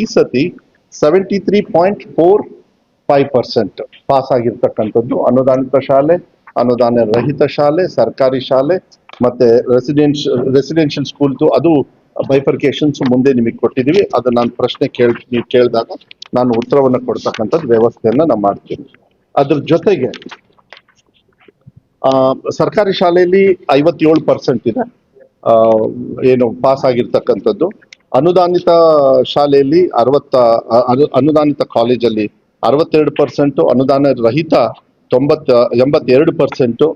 ಈ ಸತಿ seventy three point four five percent pass ಆಗಿರ್ತಕ್ಕಂಥದ್ದು. ಅನುದಾನಿತ ಶಾಲೆ, ಅನುದಾನ ರಹಿತ ಶಾಲೆ, ಸರ್ಕಾರಿ ಶಾಲೆ, ಮತ್ತೆ ರೆಸಿಡೆನ್ಶಿಯಲ್ ರೆಸಿಡೆನ್ಷಿಯಲ್ ಸ್ಕೂಲ್ದು ಅದು ಬೈಫರ್ಕೇಶನ್ಸ್ ಮುಂದೆ ನಿಮಗೆ ಕೊಟ್ಟಿದ್ದೀವಿ. ಅದು ನಾನು ಪ್ರಶ್ನೆ ಕೇಳ್, ನೀವು ಕೇಳಿದಾಗ ನಾನು ಉತ್ತರವನ್ನು ಕೊಡ್ತಕ್ಕಂಥದ್ದು ವ್ಯವಸ್ಥೆಯನ್ನ ನಾನು ಮಾಡ್ತೀನಿ. ಅದ್ರ ಜೊತೆಗೆ ಸರ್ಕಾರಿ ಶಾಲೆಯಲ್ಲಿ ಐವತ್ತೇಳು ಪರ್ಸೆಂಟ್ ಇದೆ. ಏನು ಪಾಸ್ ಆಗಿರ್ತಕ್ಕಂಥದ್ದು. ಅನುದಾನಿತ ಶಾಲೆಯಲ್ಲಿ ಅರವತ್ತ ಅನುದಾನಿತ ಕಾಲೇಜಲ್ಲಿ ಅರವತ್ತೆರಡು ಪರ್ಸೆಂಟು, ಅನುದಾನ ರಹಿತ ತೊಂಬತ್ತ, ಎಂಬತ್ತೆರಡು percent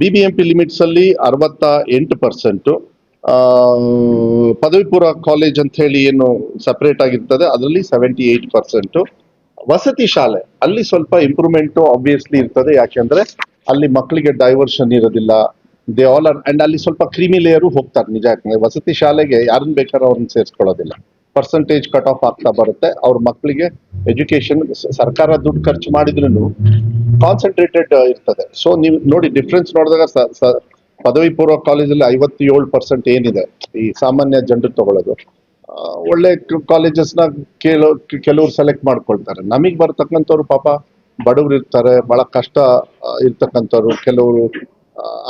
B B M P ಲಿಮಿಟ್ಸಲ್ಲಿ ಅರವತ್ತ ಎಂಟು ಪರ್ಸೆಂಟು ಪದವಿ ಪೂರ್ವ ಕಾಲೇಜ್ ಅಂತ ಹೇಳಿ ಏನು ಸಪ್ರೇಟ್ ಆಗಿರ್ತದೆ, ಅದರಲ್ಲಿ ಸೆವೆಂಟಿ ಏಟ್ ಪರ್ಸೆಂಟು. ವಸತಿ ಶಾಲೆ, ಅಲ್ಲಿ ಸ್ವಲ್ಪ ಇಂಪ್ರೂವ್ಮೆಂಟು ಆಬ್ವಿಯಸ್ಲಿ ಇರ್ತದೆ, ಯಾಕೆಂದ್ರೆ ಅಲ್ಲಿ ಮಕ್ಕಳಿಗೆ ಡೈವರ್ಷನ್ ಇರೋದಿಲ್ಲ. ದೇ ಆಲ್ ಆರ್ ಅಂಡ್ ಅಲ್ಲಿ ಸ್ವಲ್ಪ ಕ್ರೀಮಿ ಲೇಯರು ಹೋಗ್ತಾರೆ ನಿಜ ಯಾಕಂದ್ರೆ ವಸತಿ ಶಾಲೆಗೆ ಯಾರನ್ನ ಬೇಕಾದ್ರೂ ಅವ್ರನ್ನ ಸೇರಿಸ್ಕೊಳ್ಳೋದಿಲ್ಲ. ಪರ್ಸೆಂಟೇಜ್ ಕಟ್ ಆಫ್ ಆಗ್ತಾ ಬರುತ್ತೆ. ಅವ್ರ ಮಕ್ಕಳಿಗೆ ಎಜುಕೇಶನ್ ಸರ್ಕಾರ ದುಡ್ಡು ಖರ್ಚು ಮಾಡಿದ್ರು ಕಾನ್ಸಂಟ್ರೇಟೆಡ್ ಇರ್ತದೆ. ಸೊ ನೀವು ನೋಡಿ ಡಿಫ್ರೆನ್ಸ್ ನೋಡಿದಾಗ ಪದವಿ ಪೂರ್ವ ಕಾಲೇಜಲ್ಲಿ ಐವತ್ತೇಳು ಪರ್ಸೆಂಟ್ ಏನಿದೆ ಈ ಸಾಮಾನ್ಯ ಜನರು ತಗೊಳ್ಳೋದು. ಒಳ್ಳೆ ಕಾಲೇಜಸ್ನ ಕೇಳೋ, ಕೆಲವ್ರು ಸೆಲೆಕ್ಟ್ ಮಾಡ್ಕೊಳ್ತಾರೆ. ನಮಗೆ ಬರ್ತಕ್ಕಂಥವ್ರು ಪಾಪ ಬಡವರು ಇರ್ತಾರೆ, ಬಹಳ ಕಷ್ಟ ಇರ್ತಕ್ಕಂಥವ್ರು, ಕೆಲವರು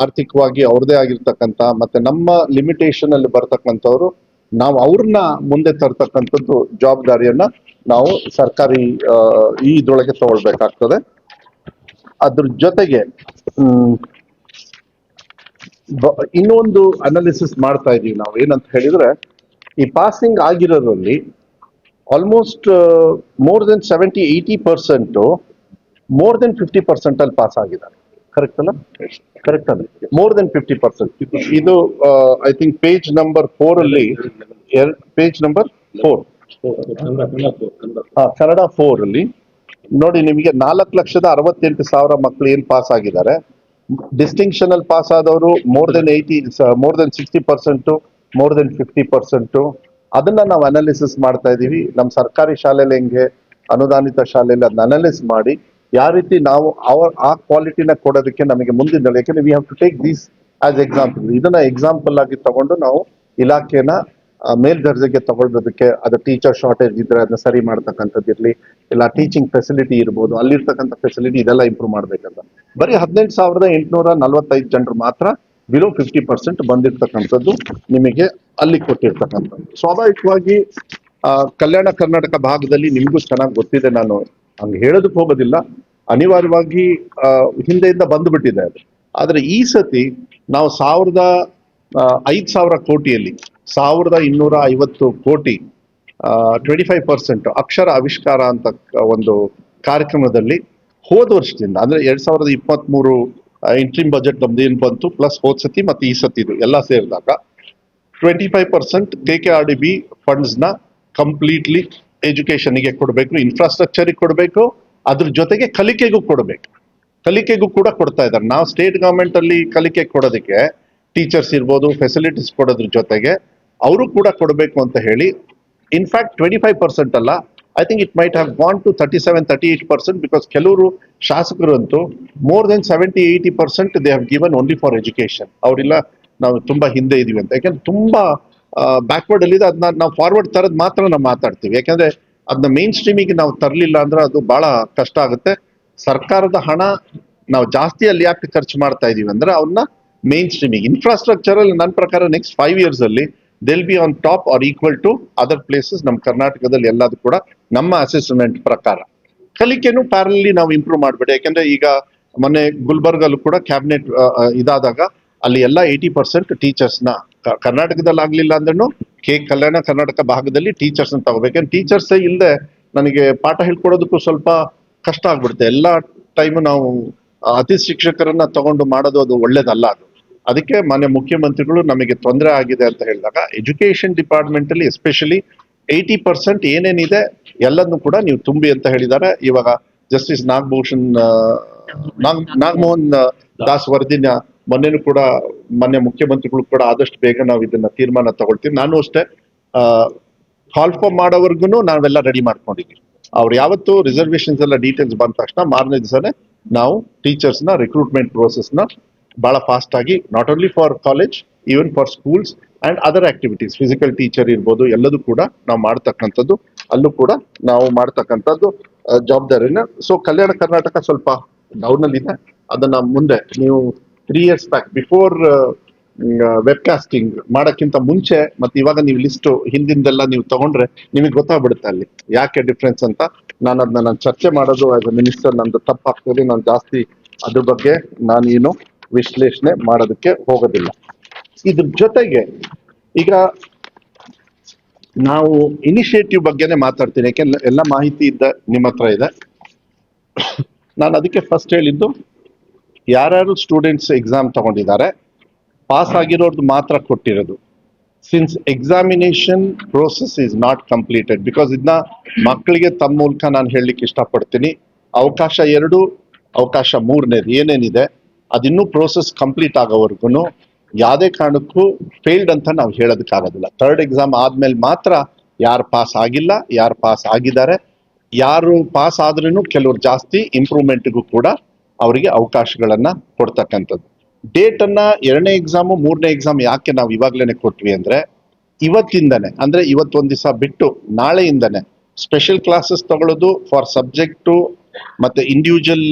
ಆರ್ಥಿಕವಾಗಿ ಅವ್ರದೇ ಆಗಿರ್ತಕ್ಕಂಥ ಮತ್ತೆ ನಮ್ಮ ಲಿಮಿಟೇಷನ್ ಅಲ್ಲಿ ಬರ್ತಕ್ಕಂಥವ್ರು, ನಾವು ಅವ್ರನ್ನ ಮುಂದೆ ತರ್ತಕ್ಕಂಥದ್ದು ಜವಾಬ್ದಾರಿಯನ್ನ ನಾವು ಸರ್ಕಾರಿ ಈ ಇದ್ರೊಳಗೆ ತಗೊಳ್ಬೇಕಾಗ್ತದೆ. ಅದ್ರ ಜೊತೆಗೆ ಇನ್ನೊಂದು ಅನಾಲಿಸಿಸ್ ಮಾಡ್ತಾ ಇದೀವಿ ನಾವು. ಏನಂತ ಹೇಳಿದ್ರೆ, ಈ passing ಆಗಿರೋದ್ರಲ್ಲಿ almost more than seventy eighty percent more than fifty percent ಅಲ್ಲಿ ಪಾಸ್ ಆಗಿದ್ದಾರೆ. ಕರೆಕ್ಟ್ ಅಲ್ಲ? ಕರೆಕ್ಟ್ ಅಲ್ಲ. ಮೋರ್ ದೆನ್ ಫಿಫ್ಟಿ ಪರ್ಸೆಂಟ್ ಇದು I think page number four ಅಲ್ಲಿ ಪೇಜ್ ನಂಬರ್ ಫೋರ್ ಹಾ ಕನ್ನಡ ಫೋರ್ ಅಲ್ಲಿ. ನೋಡಿ ನಿಮಗೆ ನಾಲ್ಕು ಲಕ್ಷದ ಅರವತ್ತೆಂಟು ಸಾವಿರ ಮಕ್ಕಳು ಏನ್ ಪಾಸ್ ಆಗಿದ್ದಾರೆ? ಡಿಸ್ಟಿಂಕ್ಷನ್ ಅಲ್ಲಿ ಪಾಸ್ ಆದವರು more than eighty more than sixty percent more than fifty percent ಅದನ್ನ ನಾವು ಅನಾಲಿಸಿಸ್ ಮಾಡ್ತಾ ಇದೀವಿ. ನಮ್ಮ ಸರ್ಕಾರಿ ಶಾಲೆಯಲ್ಲಿ ಹೆಂಗೆ ಅನುದಾನಿತ ಶಾಲೆಯಲ್ಲಿ ಅದನ್ನ ಅನಾಲಿಸ್ ಮಾಡಿ. ಯಾವ ರೀತಿ ನಾವು ಅವರ್ ಆ ಕ್ವಾಲಿಟಿನ ಕೊಡೋದಕ್ಕೆ ನಮಗೆ ಮುಂದಿನ ಯಾಕಂದ್ರೆ we have to take these as example ಇದನ್ನ ಎಕ್ಸಾಂಪಲ್ ಆಗಿ ತಗೊಂಡು ನಾವು ಇಲಾಖೆನ ಮೇಲ್ದರ್ಜೆಗೆ ತಗೊಳ್ಳೋದಕ್ಕೆ ಅದು ಟೀಚರ್ ಶಾರ್ಟೇಜ್ ಇದ್ರೆ ಅದನ್ನ ಸರಿ ಮಾಡ್ತಕ್ಕಂಥದ್ದು ಇರಲಿ, ಇಲ್ಲ ಟೀಚಿಂಗ್ ಫೆಸಿಲಿಟಿ ಇರ್ಬೋದು, ಅಲ್ಲಿರ್ತಕ್ಕಂಥ ಫೆಸಿಲಿಟಿ ಇದೆಲ್ಲ ಇಂಪ್ರೂವ್ ಮಾಡ್ಬೇಕಂತ. ಬರೀ ಹದಿನೆಂಟು ಸಾವಿರದ ಎಂಟುನೂರ ನಲವತ್ತೈದು ಜನರು ಮಾತ್ರ ಬಿಲೋ ಫಿಫ್ಟಿ ಪರ್ಸೆಂಟ್ ಬಂದಿರ್ತಕ್ಕಂಥದ್ದು ನಿಮಗೆ ಅಲ್ಲಿ ಕೊಟ್ಟಿರ್ತಕ್ಕಂಥದ್ದು. ಸ್ವಾಭಾವಿಕವಾಗಿ ಕಲ್ಯಾಣ ಕರ್ನಾಟಕ ಭಾಗದಲ್ಲಿ ನಿಮಗೂ ಚೆನ್ನಾಗಿ ಗೊತ್ತಿದೆ ನಾನು ಹಂಗೆ ಹೇಳೋದಕ್ಕೆ ಹೋಗೋದಿಲ್ಲ. ಅನಿವಾರ್ಯವಾಗಿ ಹಿಂದೆಯಿಂದ ಬಂದ್ಬಿಟ್ಟಿದೆ ಅದು. ಆದ್ರೆ ಈ ಸತಿ ನಾವು ಸಾವಿರದ ಐದು ಸಾವಿರ ಕೋಟಿಯಲ್ಲಿ, ಸಾವಿರದ ಇನ್ನೂರ ಐವತ್ತು ಕೋಟಿ ಟ್ವೆಂಟಿ ಫೈವ್ ಪರ್ಸೆಂಟ್ ಅಕ್ಷರ ಆವಿಷ್ಕಾರ ಅಂತ ಒಂದು ಕಾರ್ಯಕ್ರಮದಲ್ಲಿ ಹೋದ ವರ್ಷದಿಂದ, ಅಂದ್ರೆ ಎರಡ್ ಸಾವಿರದ ಇಪ್ಪತ್ತ್ ಮೂರು ಇಂಟ್ರಿಮ್ ಬಜೆಟ್ ನಮ್ದು ಏನ್ ಬಂತು ಪ್ಲಸ್ ಹೋದ್ ಸತಿ ಮತ್ತೆ ಈ ಸತಿದು ಎಲ್ಲ ಸೇರಿದಾಗ twenty five percent K K R D B ಫಂಡ್ಸ್ನ completely ಎಜುಕೇಶನ್ಗೆ ಕೊಡಬೇಕು ಇನ್ಫ್ರಾಸ್ಟ್ರಕ್ಚರಿಗೆ ಕೊಡಬೇಕು, ಅದ್ರ ಜೊತೆಗೆ ಕಲಿಕೆಗೂ ಕೊಡಬೇಕು. ಕಲಿಕೆಗೂ ಕೂಡ ಕೊಡ್ತಾ ಇದ್ದಾರೆ. ನಾವು ಸ್ಟೇಟ್ ಗವರ್ಮೆಂಟ್ ಅಲ್ಲಿ ಕಲಿಕೆ ಕೊಡೋದಕ್ಕೆ ಟೀಚರ್ಸ್ ಇರ್ಬೋದು ಫೆಸಿಲಿಟೀಸ್ ಕೊಡೋದ್ರ ಜೊತೆಗೆ ಅವರು ಕೂಡ ಕೊಡಬೇಕು ಅಂತ ಹೇಳಿ in fact twenty five percent ಅಲ್ಲ I think it might have gone to thirty seven thirty eight percent because ಕೆಲವರು ಶಾಸಕರು ಅಂತೂ more than seventy eighty percent they have given only for education ಅವರಿಲ್ಲ, ನಾವು ತುಂಬಾ ಹಿಂದೆ ಇದೀವಿ ಅಂತ. ಯಾಕಂದ್ರೆ ತುಂಬಾ ಬ್ಯಾಕ್ವರ್ಡ್ ಅಲ್ಲಿದೆ ಅದನ್ನ ನಾವು ಫಾರ್ವರ್ಡ್ ತರದ್ ಮಾತ್ರ ನಾವು ಮಾತಾಡ್ತೀವಿ. ಯಾಕಂದ್ರೆ ಅದನ್ನ ಮೇನ್ ಸ್ಟ್ರೀಮಿಗೆ ನಾವು ತರಲಿಲ್ಲ ಅಂದ್ರೆ ಅದು ಬಹಳ ಕಷ್ಟ ಆಗುತ್ತೆ. ಸರ್ಕಾರದ ಹಣ ನಾವು ಜಾಸ್ತಿ ಅಲ್ಲಿ ಯಾಕೆ ಖರ್ಚು ಮಾಡ್ತಾ ಇದೀವಿ ಅಂದ್ರೆ ಅವನ್ನ ಮೇನ್ ಸ್ಟ್ರೀಮಿಗೆ ಇನ್ಫ್ರಾಸ್ಟ್ರಕ್ಚರ್ ಅಲ್ಲಿ ನನ್ನ ಪ್ರಕಾರ ನೆಕ್ಸ್ಟ್ ಫೈವ್ ಇಯರ್ಸ್ ಅಲ್ಲಿ they'll be on top or equal to other places ನಮ್ಮ ಕರ್ನಾಟಕದಲ್ಲಿ ಎಲ್ಲದೂ ಕೂಡ ನಮ್ಮ ಅಸೆಸ್ಮೆಂಟ್ ಪ್ರಕಾರ. ಕಲಿಕೆನೂ ಪ್ಯಾರಲ್ಲಿ ನಾವು ಇಂಪ್ರೂವ್ ಮಾಡ್ಬೇಡಿ. ಯಾಕಂದ್ರೆ ಈಗ ಮೊನ್ನೆ ಗುಲ್ಬರ್ಗಲ್ಲೂ ಕೂಡ ಕ್ಯಾಬಿನೆಟ್ ಇದಾದಾಗ ಅಲ್ಲಿ ಎಲ್ಲ ಏಯ್ಟಿ ಪರ್ಸೆಂಟ್ ಟೀಚರ್ಸ್ನ ಕರ್ನಾಟಕದಲ್ಲಿ ಆಗ್ಲಿಲ್ಲ ಅಂದ್ರೂ ಕೆ ಕಲ್ಯಾಣ ಕರ್ನಾಟಕ ಭಾಗದಲ್ಲಿ ಟೀಚರ್ಸ್ ಅಂತ ತಗೋಬೇಕು. ಟೀಚರ್ಸ್ ಇಲ್ಲದೆ ನನಗೆ ಪಾಠ ಹೇಳ್ಕೊಡೋದಕ್ಕೂ ಸ್ವಲ್ಪ ಕಷ್ಟ ಆಗ್ಬಿಡುತ್ತೆ. ಎಲ್ಲ ಟೈಮ್ ನಾವು ಅತಿ ಶಿಕ್ಷಕರನ್ನ ತಗೊಂಡು ಮಾಡೋದು ಅದು ಒಳ್ಳೇದಲ್ಲ ಅದು. ಅದಕ್ಕೆ ಮಾನ್ಯ ಮುಖ್ಯಮಂತ್ರಿಗಳು ನಮಗೆ ತೊಂದರೆ ಆಗಿದೆ ಅಂತ ಹೇಳಿದಾಗ ಎಜುಕೇಶನ್ ಡಿಪಾರ್ಟ್ಮೆಂಟ್ ಅಲ್ಲಿ ಎಸ್ಪೆಷಲಿ ಏಯ್ಟಿ ಪರ್ಸೆಂಟ್ ಏನೇನಿದೆ ಎಲ್ಲದನ್ನು ಕೂಡ ನೀವು ತುಂಬಿ ಅಂತ ಹೇಳಿದ್ದಾರೆ. ಇವಾಗ ಜಸ್ಟಿಸ್ ನಾಗಭೂಷಣ್ ನಾಗ್ ನಾಗಮೋಹನ್ ದಾಸ್ ವರದಿನ ಮೊನ್ನೆನೂ ಕೂಡ ಮೊನ್ನೆ ಮುಖ್ಯಮಂತ್ರಿಗಳು ಕೂಡ ಆದಷ್ಟು ಬೇಗ ನಾವು ಇದನ್ನ ತೀರ್ಮಾನ ತಗೊಳ್ತೀವಿ. ನಾನು ಅಷ್ಟೇ ಕಾಲ್ ಫಾರ್ಮ್ ಮಾಡೋವರೆಗೂ ನಾವೆಲ್ಲ ರೆಡಿ ಮಾಡ್ಕೊಂಡಿದ್ದೀವಿ. ಅವ್ರು ಯಾವತ್ತು ರಿಸರ್ವೇಶನ್ಸ್ ಎಲ್ಲ ಡೀಟೇಲ್ಸ್ ಬಂದ ತಕ್ಷಣ ಮಾರನೇ ದಿವಸನೇ ನಾವು ಟೀಚರ್ಸ್ನ ರಿಕ್ರೂಟ್ಮೆಂಟ್ನ ಬಹಳ ಫಾಸ್ಟ್ ಆಗಿ not only for college even for schools and other activities physical teacher ಇರ್ಬೋದು, ಎಲ್ಲದೂ ಕೂಡ ನಾವು ಮಾಡ್ತಕ್ಕಂಥದ್ದು, ಅಲ್ಲೂ ಕೂಡ ನಾವು ಮಾಡ್ತಕ್ಕಂಥದ್ದು ಜವಾಬ್ದಾರಿನ. ಸೊ ಕಲ್ಯಾಣ ಕರ್ನಾಟಕ ಸ್ವಲ್ಪ ಡೌನ್ ಅಲ್ಲಿ ಇದೆ ಅದನ್ನ ಮುಂದೆ ನೀವು three years back before webcasting ಮಾಡೋಕ್ಕಿಂತ ಮುಂಚೆ, ಮತ್ತೆ ಇವಾಗ ನೀವು ಲಿಸ್ಟ್ ಹಿಂದಿಂದೆಲ್ಲ ನೀವು ತಗೊಂಡ್ರೆ ನಿಮಗೆ ಗೊತ್ತಾಗ್ಬಿಡುತ್ತೆ ಅಲ್ಲಿ. ಯಾಕೆ ಡಿಫ್ರೆನ್ಸ್ ಅಂತ? ನಾನು ಅದನ್ನ ನಾನು ಚರ್ಚೆ ಮಾಡೋದು ಆಸ್ ಅ ಮಿನಿಸ್ಟರ್ ನಂದು ತಪ್ಪಾಗ್ತದೆ, ನಾನು ಜಾಸ್ತಿ ಅದ್ರ ಬಗ್ಗೆ ನಾನೇನು ವಿಶ್ಲೇಷಣೆ ಮಾಡೋದಕ್ಕೆ ಹೋಗೋದಿಲ್ಲ. ಇದ್ರ ಜೊತೆಗೆ ಈಗ ನಾವು ಇನಿಷಿಯೇಟಿವ್ ಬಗ್ಗೆನೇ ಮಾತಾಡ್ತೀನಿ, ಯಾಕೆಂದ್ರೆ ಎಲ್ಲ ಮಾಹಿತಿ ಇದ್ದ ನಿಮ್ಮ ಹತ್ರ ಇದೆ. ನಾನು ಅದಕ್ಕೆ ಫಸ್ಟ್ ಹೇಳಿದ್ದು ಯಾರ್ಯಾರು ಸ್ಟೂಡೆಂಟ್ಸ್ ಎಕ್ಸಾಮ್ ತಗೊಂಡಿದ್ದಾರೆ ಪಾಸ್ ಆಗಿರೋರ್ದು ಮಾತ್ರ ಕೊಟ್ಟಿರೋದು. Since examination process is not completed because ಇದನ್ನ ಮಕ್ಕಳಿಗೆ ತಮ್ಮ ಮೂಲಕ ನಾನು ಹೇಳಲಿಕ್ಕೆ ಇಷ್ಟಪಡ್ತೀನಿ. ಅವಕಾಶ ಎರಡು ಅವಕಾಶ ಮೂರನೇದು ಏನೇನಿದೆ ಅದಿನ್ನೂ ಪ್ರೋಸೆಸ್ ಕಂಪ್ಲೀಟ್ ಆಗೋವರೆಗೂ ಯಾವುದೇ ಕಾರಣಕ್ಕೂ ಫೇಲ್ಡ್ ಅಂತ ನಾವು ಹೇಳೋದಕ್ಕಾಗೋದಿಲ್ಲ. ಥರ್ಡ್ ಎಕ್ಸಾಮ್ ಆದಮೇಲೆ ಮಾತ್ರ ಯಾರು ಪಾಸ್ ಆಗಿಲ್ಲ ಯಾರು ಪಾಸ್ ಆಗಿದ್ದಾರೆ ಯಾರು ಪಾಸ್ ಆದ್ರೂ ಕೆಲವರು ಜಾಸ್ತಿ ಇಂಪ್ರೂವ್ಮೆಂಟ್ಗೂ ಕೂಡ ಅವರಿಗೆ ಅವಕಾಶಗಳನ್ನ ಕೊಡ್ತಕ್ಕಂಥದ್ದು. ಡೇಟ್ ಅನ್ನ ಎರಡನೇ ಎಕ್ಸಾಮು ಮೂರನೇ ಎಕ್ಸಾಮ್ ಯಾಕೆ ನಾವು ಇವಾಗ್ಲೇನೆ ಕೊಟ್ವಿ ಅಂದ್ರೆ, ಇವತ್ತಿಂದನೇ, ಅಂದ್ರೆ ಇವತ್ತೊಂದ್ ದಿವಸ ಬಿಟ್ಟು ನಾಳೆಯಿಂದನೇ ಸ್ಪೆಷಲ್ ಕ್ಲಾಸಸ್ ತಗೊಳ್ಳೋದು ಫಾರ್ ಸಬ್ಜೆಕ್ಟು ಮತ್ತೆ ಇಂಡಿವಿಜುವಲ್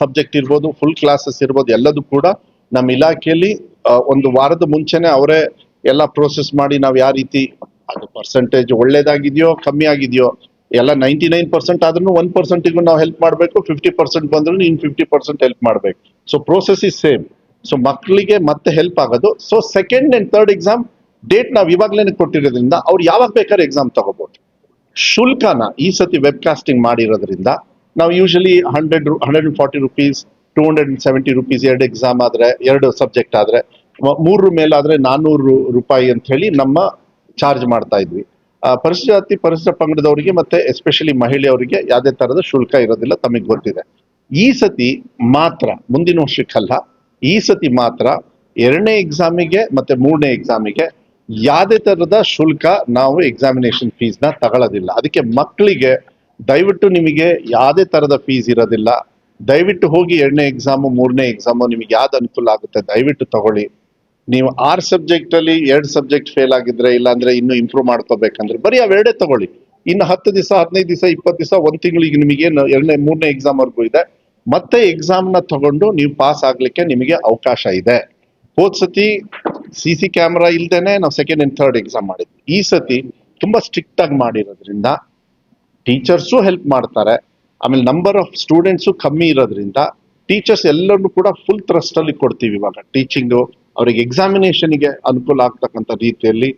ಸಬ್ಜೆಕ್ಟ್ ಇರ್ಬೋದು ಫುಲ್ ಕ್ಲಾಸಸ್ ಇರ್ಬೋದು, ಎಲ್ಲದೂ ಕೂಡ ನಮ್ಮ ಇಲಾಖೆಯಲ್ಲಿ ಒಂದು ವಾರದ ಮುಂಚೆನೆ ಅವರೇ ಎಲ್ಲ ಪ್ರೋಸೆಸ್ ಮಾಡಿ ನಾವು ಯಾವ ರೀತಿ ಅದು ಪರ್ಸೆಂಟೇಜ್ ಒಳ್ಳೇದಾಗಿದೆಯೋ, ಕಮ್ಮಿ ಆಗಿದೆಯೋ ಎಲ್ಲ ನೈಂಟಿ ನೈನ್ ಪರ್ಸೆಂಟ್ ಆದ್ರೂ ಒನ್ ಪರ್ಸೆಂಟಿಗೂ ನಾವು ಹೆಲ್ಪ್ ಮಾಡಬೇಕು ಫಿಫ್ಟಿ ಪರ್ಸೆಂಟ್ ಬಂದ್ರು ಇನ್ ಫಿಫ್ಟಿ ಪರ್ಸೆಂಟ್ ಹೆಲ್ಪ್ ಮಾಡಬೇಕು. So process is same so ಮಕ್ಕಳಿಗೆ ಮತ್ತೆ ಹೆಲ್ಪ್ ಆಗೋದು. So second and third exam date ನಾವು ಇವಾಗಲೇ ಕೊಟ್ಟಿರೋದ್ರಿಂದ ಅವ್ರು ಯಾವಾಗ ಬೇಕಾದ್ರೆ ಎಕ್ಸಾಮ್ ತಗೋಬಹುದು ಶುಲ್ಕನ ಈ ಸತಿ ವೆಬ್ ಕಾಸ್ಟಿಂಗ್ ಮಾಡಿರೋದ್ರಿಂದ ನಾವು usually hundred hundred and forty rupees two hundred and seventy rupees ಎರಡು ಎಕ್ಸಾಮ್ ಆದ್ರೆ, ಎರಡು ಸಬ್ಜೆಕ್ಟ್ ಆದ್ರೆ ಮೂರು ಮೇಲಾದ್ರೆ ನಾನ್ನೂರು ರೂಪಾಯಿ ಅಂತ ಹೇಳಿ ನಮ್ಮ ಚಾರ್ಜ್ ಮಾಡ್ತಾ ಇದ್ವಿ. ಪರಿಶಿಷ್ಟ ಜಾತಿ ಪರಿಶಿಷ್ಟ ಪಂಗಡದವರಿಗೆ ಮತ್ತೆ ಎಸ್ಪೆಷಲಿ ಮಹಿಳೆಯವರಿಗೆ ಯಾವುದೇ ತರದ ಶುಲ್ಕ ಇರೋದಿಲ್ಲ, ತಮಗೆ ಗೊತ್ತಿದೆ. ಈ ಸತಿ ಮಾತ್ರ, ಮುಂದಿನ ವರ್ಷಕ್ಕಲ್ಲ, ಈ ಸತಿ ಮಾತ್ರ ಎರಡನೇ ಎಕ್ಸಾಮಿಗೆ ಮತ್ತೆ ಮೂರನೇ ಎಕ್ಸಾಮಿಗೆ ಯಾವುದೇ ತರದ ಶುಲ್ಕ ನಾವು ಎಕ್ಸಾಮಿನೇಷನ್ ಫೀಸ್ನ ತಗೊಳ್ಳೋದಿಲ್ಲ ಅದಕ್ಕೆ ಮಕ್ಕಳಿಗೆ ದಯವಿಟ್ಟು ನಿಮಗೆ ಯಾವುದೇ ತರದ ಫೀಸ್ ಇರೋದಿಲ್ಲ. ದಯವಿಟ್ಟು ಹೋಗಿ ಎರಡನೇ ಎಕ್ಸಾಮು ಮೂರನೇ ಎಕ್ಸಾಮು ನಿಮಗೆ ಯಾವ್ದು ಅನುಕೂಲ ಆಗುತ್ತೆ ದಯವಿಟ್ಟು ತಗೊಳ್ಳಿ. ನೀವು ಆರ್ ಸಬ್ಜೆಕ್ಟ್ ಅಲ್ಲಿ ಎರಡು ಸಬ್ಜೆಕ್ಟ್ ಫೇಲ್ ಆಗಿದ್ರೆ ಇಲ್ಲಾಂದ್ರೆ ಇನ್ನು ಇಂಪ್ರೂವ್ ಮಾಡ್ಕೋಬೇಕಂದ್ರೆ ಬರೀ ಅವೆರಡೇ ತಗೊಳ್ಳಿ. ಇನ್ನು ಹತ್ತು ದಿವಸ, ಹದಿನೈದು ದಿವಸ, ಇಪ್ಪತ್ತು ದಿವಸ, ಒಂದ್ ತಿಂಗಳಿಗೆ ನಿಮಗೆ ಎರಡನೇ, ಮೂರನೇ ಎಕ್ಸಾಮ್ ವರ್ಗೂ ಇದೆ. ಮತ್ತೆ ಎಕ್ಸಾಮ್ನ ತಗೊಂಡು ನೀವು ಪಾಸ್ ಆಗ್ಲಿಕ್ಕೆ ನಿಮಗೆ ಅವಕಾಶ ಇದೆ. ಹೋದ್ ಸತಿ ಸಿ ಸಿ ಕ್ಯಾಮ್ರಾ ಇಲ್ದೇನೆ ನಾವು ಸೆಕೆಂಡ್ ಅಂಡ್ ಥರ್ಡ್ ಎಕ್ಸಾಮ್ ಮಾಡಿದ್ವಿ. ಈ ಸತಿ ತುಂಬಾ ಸ್ಟ್ರಿಕ್ಟ್ ಆಗಿ ಮಾಡಿರೋದ್ರಿಂದ ಟೀಚರ್ಸು ಹೆಲ್ಪ್ ಮಾಡ್ತಾರೆ. ಆಮೇಲೆ ನಂಬರ್ ಆಫ್ ಸ್ಟೂಡೆಂಟ್ಸು ಕಮ್ಮಿ ಇರೋದ್ರಿಂದ ಟೀಚರ್ಸ್ ಎಲ್ಲರನ್ನು ಕೂಡ ಫುಲ್ ಥ್ರಸ್ಟ್ ಅಲ್ಲಿ ಕೊಡ್ತೀವಿ ಇವಾಗ. ಟೀಚಿಂಗು ಅವರಿಗೆ ಎಕ್ಸಾಮಿನೇಷನ್ಗೆ ಅನುಕೂಲ ಆಗ್ತಕ್ಕಂಥ ರೀತಿಯಲ್ಲಿ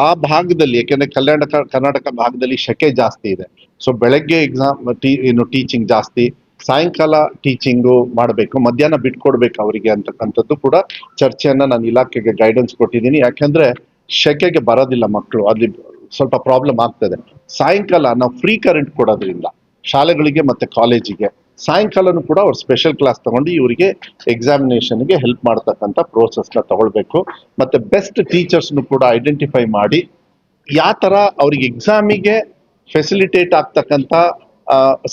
ಆ ಭಾಗದಲ್ಲಿ, ಯಾಕೆಂದ್ರೆ ಕಲ್ಯಾಣ ಕರ್ನಾಟಕ ಭಾಗದಲ್ಲಿ ಶೆಕೆ ಜಾಸ್ತಿ ಇದೆ. ಸೊ ಬೆಳಗ್ಗೆ ಎಕ್ಸಾಮ್ ಟೀ, ಏನು ಟೀಚಿಂಗ್ ಜಾಸ್ತಿ, ಸಾಯಂಕಾಲ ಟೀಚಿಂಗು ಮಾಡಬೇಕು, ಮಧ್ಯಾಹ್ನ ಬಿಟ್ಕೊಡ್ಬೇಕು ಅವರಿಗೆ ಅಂತಕ್ಕಂಥದ್ದು ಕೂಡ ಚರ್ಚೆಯನ್ನ ನಾನು ಇಲಾಖೆಗೆ ಗೈಡೆನ್ಸ್ ಕೊಟ್ಟಿದ್ದೀನಿ. ಯಾಕೆಂದ್ರೆ ಶೆಕೆಗೆ ಬರೋದಿಲ್ಲ ಮಕ್ಕಳು, ಅಲ್ಲಿ ಸ್ವಲ್ಪ ಪ್ರಾಬ್ಲಮ್ ಆಗ್ತದೆ. ಸಾಯಂಕಾಲ ನಾವು ಫ್ರೀ ಕರೆಂಟ್ ಕೊಡೋದ್ರಿಂದ, ಶಾಲೆಗಳಿಗೆ ಮತ್ತೆ ಕಾಲೇಜಿಗೆ ಸಾಯಂಕಾಲನೂ ಕೂಡ ಅವ್ರು ಸ್ಪೆಷಲ್ ಕ್ಲಾಸ್ ತಗೊಂಡು ಇವರಿಗೆ ಎಕ್ಸಾಮಿನೇಷನ್ಗೆ ಹೆಲ್ಪ್ ಮಾಡ್ತಕ್ಕಂಥ ಪ್ರೋಸೆಸ್ನ ತಗೊಳ್ಬೇಕು. ಮತ್ತೆ ಬೆಸ್ಟ್ ಟೀಚರ್ಸ್ನು ಕೂಡ ಐಡೆಂಟಿಫೈ ಮಾಡಿ ಯಾವ ಥರ ಅವ್ರಿಗೆ ಎಕ್ಸಾಮಿಗೆ ಫೆಸಿಲಿಟೇಟ್ ಆಗ್ತಕ್ಕಂಥ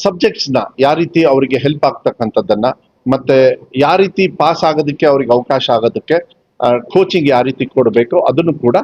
ಸಬ್ಜೆಕ್ಟ್ಸ್ನ ಯಾವ ರೀತಿ ಅವರಿಗೆ ಹೆಲ್ಪ್ ಆಗ್ತಕ್ಕಂಥದ್ದನ್ನ, ಮತ್ತೆ ಯಾವ ರೀತಿ ಪಾಸ್ ಆಗೋದಕ್ಕೆ ಅವ್ರಿಗೆ ಅವಕಾಶ ಆಗೋದಕ್ಕೆ ಕೋಚಿಂಗ್ ಯಾವ ರೀತಿ ಕೊಡಬೇಕು ಅದನ್ನು ಕೂಡ